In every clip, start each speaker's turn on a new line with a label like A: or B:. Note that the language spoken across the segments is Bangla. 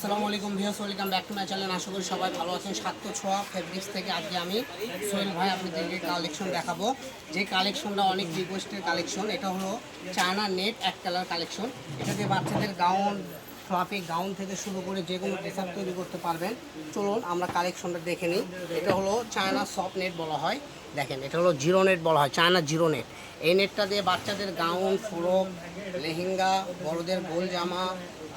A: আসসালামু আলাইকুম views welcome back to my channel. আশা করি সবাই ভালো আছেন। সাত্য ছোঁয়া ফেব্রিক্স থেকে আজকে আমি সোহেল ভাই আপনাদেরকে কালেকশন দেখাবো। যে কালেকশনটা অনেক রিকোয়েস্টের কালেকশন এটা হলো চায়না নেট এক কালার কালেকশন এটা দিয়ে বাচ্চাদের গাউন ফ্লাফি গাউন থেকে শুরু করে যে কোনো ড্রেস তৈরি করতে পারবেন। চলুন আমরা কালেকশনটা দেখে নিই। এটা হলো চায়না সফট নেট বলা হয়। দেখেন, এটা হলো জিরো নেট বলা হয় চায়না জিরো নেট এই নেটটা দিয়ে বাচ্চাদের গাউন, ফ্রক, লেহেঙ্গা, বড়দের গোল জামা,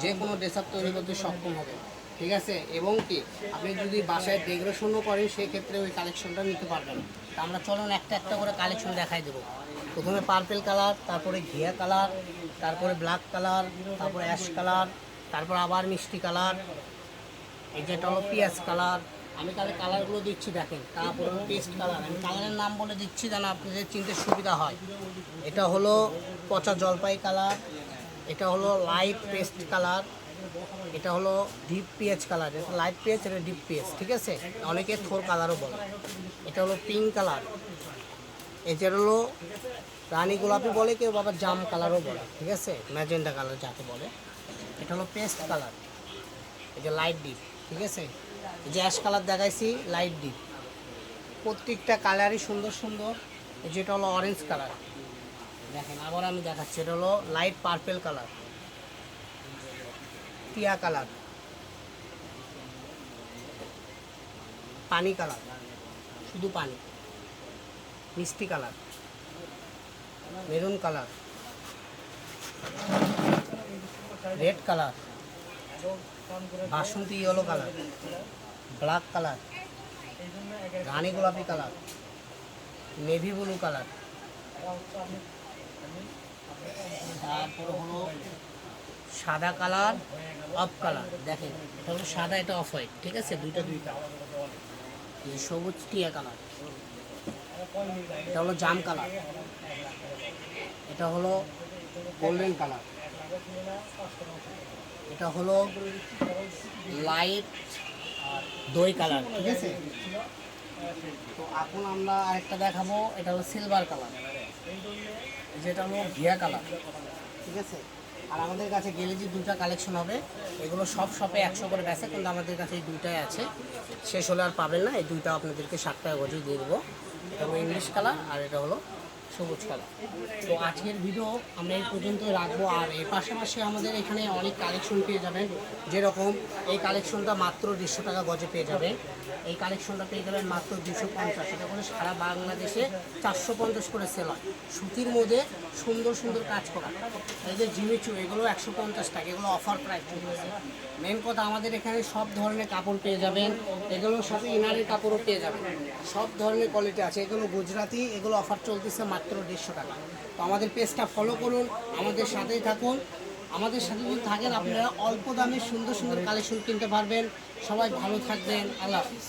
A: যে কোনো ড্রেস আপ তৈরি করতে সক্ষম হবে। ঠিক আছে? এবং কি, আপনি যদি বাসায় ডেকোরেশনও করেন, সেক্ষেত্রে ওই কালেকশনটা নিতে পারবেন। তা আমরা চলুন একটা একটা করে কালেকশন দেখাই দেবো। প্রথমে পার্পেল কালার তারপরে ঘিয়া কালার তারপরে ব্ল্যাক কালার তারপরে অ্যাশ কালার তারপর আবার মিষ্টি কালার এই যেটা হলো পিঁয়াজ কালার আমি তাহলে কালারগুলো দিচ্ছি দেখেন। তারপর পেস্ট কালার আমি কালারের নাম বলে দিচ্ছি যেন আপনাদের চিনতে সুবিধা হয়। এটা হলো পচা জলপাই কালার এটা হলো লাইট পেস্ট কালার এটা হলো ডিপ পেঁয়াজ কালার এটা লাইট পেঁয়াজ এটা ডিপ পেঁয়াজ ঠিক আছে? অনেকে থোর কালারও বলে। এটা হলো পিঙ্ক কালার এটা হলো রানী গোলাপি বলে, কেউ বাবা জাম কালারও বলে, ঠিক আছে? ম্যাজেন্ডা কালার যাকে বলে। এটা হলো পেস্ট কালার যে লাইট ডিপ ঠিক আছে? যে অ্যাশ কালার দেখাইছি লাইট ডিপ প্রত্যেকটা কালারই সুন্দর সুন্দর যেটা হলো অরেঞ্জ কালার। দেখেন, আবার আমি দেখাচ্ছি, এটা হলো লাইট পার্পেল কালার। টিয়া কালার। পানি কালার, শুধু পানি। মিষ্টি colour. Maroon colour. Red colour. বাসন্তী ইয়েলো কালার ব্ল্যাক কালার রানী গোলাপি কালার নেভি ব্লু কালার তারপর হলো সাদা কালার অফ কালার দেখেন এটা হলো সাদা এটা অফ হোয়াইট ঠিক আছে? দুইটা দুইটা সবুজ টিয়া কালার এটা হলো জাম কালার এটা হলো গোল্ডেন কালার এটা হলো লাইট দই কালার, ঠিক আছে? তো এখন আমরা আরেকটা দেখাবো, এটা হলো সিলভার কালার, যেটা হলো ঘিয়া কালার, ঠিক আছে? আর আমাদের কাছে গেলে যে দুটা কালেকশন হবে, এগুলো সব শপে একশো করে বেচে, কিন্তু আমাদের কাছে এই দুইটাই আছে। শেষ হলে আর পাবেন না, এই দুইটা আপনাদেরকে ষাট টাকা গজে দিয়ে দেবো। এটা হলো ইংলিশ কালার আর এটা হলো সবুজ কালার। তো আজকের ভিডিও আমরা এই পর্যন্ত রাখব। আর এর পাশাপাশি আমাদের এখানে অনেক কালেকশন পেয়ে যাবেন। যেরকম এই কালেকশনটা মাত্র দেড়শো টাকা গজে পেয়ে যাবেন। এই কালেকশনটা পেয়ে যাবেন মাত্র দুশো পঞ্চাশ। এটা করে সারা বাংলাদেশে চারশো পঞ্চাশ করে সেল হয়। সুতির মধ্যে সুন্দর সুন্দর কাজ করা। এই যে জিমিচু এগুলো একশো পঞ্চাশ টাকা। এগুলো অফার প্রাইস চলতেছে মেন কথা আমাদের এখানে সব ধরনের কাপড় পেয়ে যাবেন। এগুলোর সাথে ইনারের কাপড়ও পেয়ে যাবেন। সব ধরনের কোয়ালিটি আছে। এগুলো গুজরাতি এগুলো অফার চলতেছে মাত্র দেড়শো টাকা। তো আমাদের পেজটা ফলো করুন, আমাদের সাথেই থাকুন। আমাদের সাথে যদি থাকেন, আপনারা অল্প দামে সুন্দর সুন্দর কালেকশন কিনতে পারবেন। সবাই ভালো থাকবেন। আল্লাহ হাফিজ।